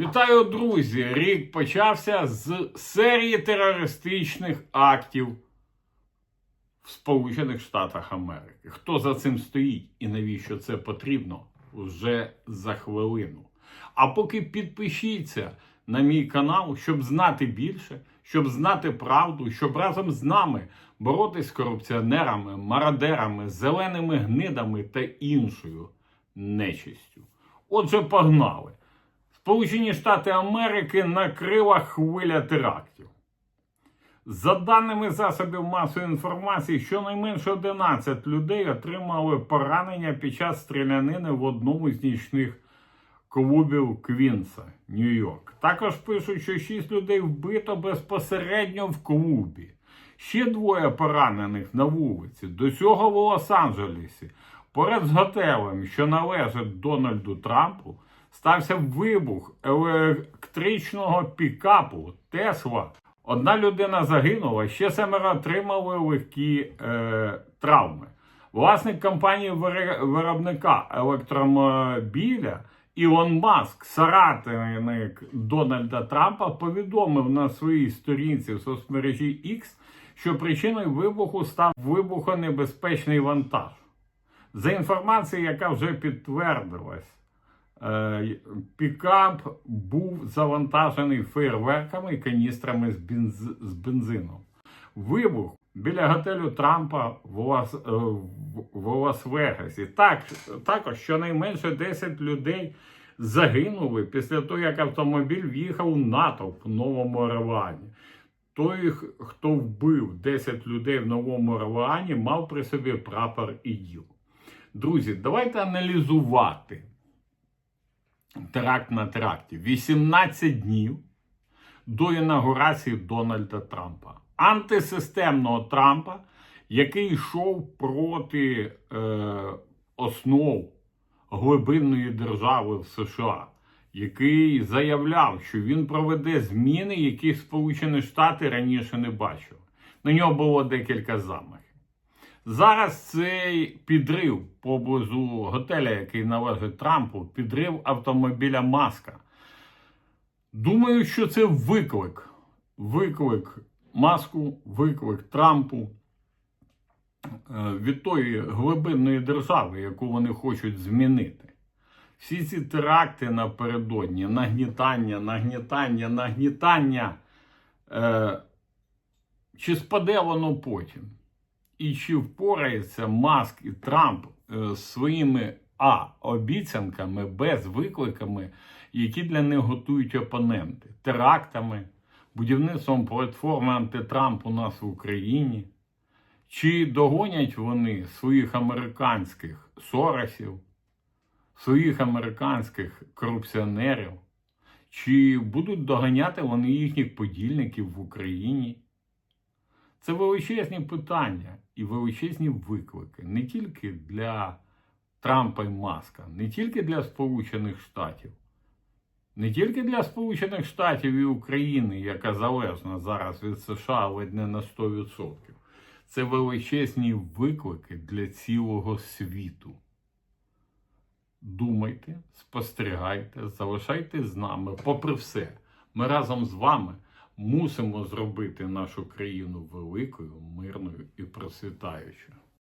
Вітаю, друзі! Рік почався з серії терористичних актів в Сполучених Штатах Америки. Хто за цим стоїть і навіщо це потрібно вже за хвилину. А поки підпишіться на мій канал, щоб знати більше, щоб знати правду, щоб разом з нами боротись з корупціонерами, мародерами, зеленими гнидами та іншою нечистю. Отже, погнали! Сполучені Штати Америки накрила хвиля терактів. За даними засобів масової інформації, щонайменше 11 людей отримали поранення під час стрілянини в одному з нічних клубів Квінса, Нью-Йорк. Також пишуть, що 6 людей вбито безпосередньо в клубі. Ще двоє поранених на вулиці. До цього в Лос-Анджелесі, поряд з готелем, що належить Дональду Трампу, стався вибух електричного пікапу Тесла. Одна людина загинула, ще семеро отримали легкі е, травми. Власник компанії виробника електромобіля Ілон Маск, соратник Дональда Трампа, повідомив на своїй сторінці в соцмережі X, що причиною вибуху став вибухонебезпечний вантаж. За інформацією, яка вже підтвердилась, пікап був завантажений фейерверками і каністрами з, бенз... з бензином. Вибух біля готелю Трампа в, е, Лас-Вегасі. Так, також щонайменше 10 людей загинули після того, як автомобіль в'їхав у натовп в Новому Орлеані. Той, хто вбив 10 людей в Новому Орлеані, мав при собі прапор ІДІЛ. Друзі, давайте аналізувати теракт на теракті. 18 днів до інаугурації Дональда Трампа. Антисистемного Трампа, який йшов проти е, основ глибинної держави в США, який заявляв, що він проведе зміни, які Сполучені Штати раніше не бачили. На нього було декілька замахів. Зараз цей підрив поблизу готеля, який належить Трампу, підрив автомобіля Маска. Думаю, що це виклик. Виклик маску, виклик Трампу е, від тої глибинної держави, яку вони хочуть змінити. Всі ці теракти напередодні, нагнітання, нагнітання, нагнітання. Е, чи спаде воно потім? І чи впорається Маск і Трамп е, з своїми А обіцянками, Б з викликами, які для них готують опоненти, терактами, будівництвом платформи антитрамп у нас в Україні? Чи догонять вони своїх американських соросів, своїх американських корупціонерів? Чи будуть доганяти вони їхніх подільників в Україні? Це величезні питання і величезні виклики не тільки для Трампа і Маска, не тільки для Сполучених Штатів, не тільки для Сполучених Штатів і України, яка залежна зараз від США ледь не на 100%. Це величезні виклики для цілого світу. Думайте, спостерігайте, залишайтесь з нами. Попри все, ми разом з вами мусимо зробити нашу країну великою, мирною і процвітаючою.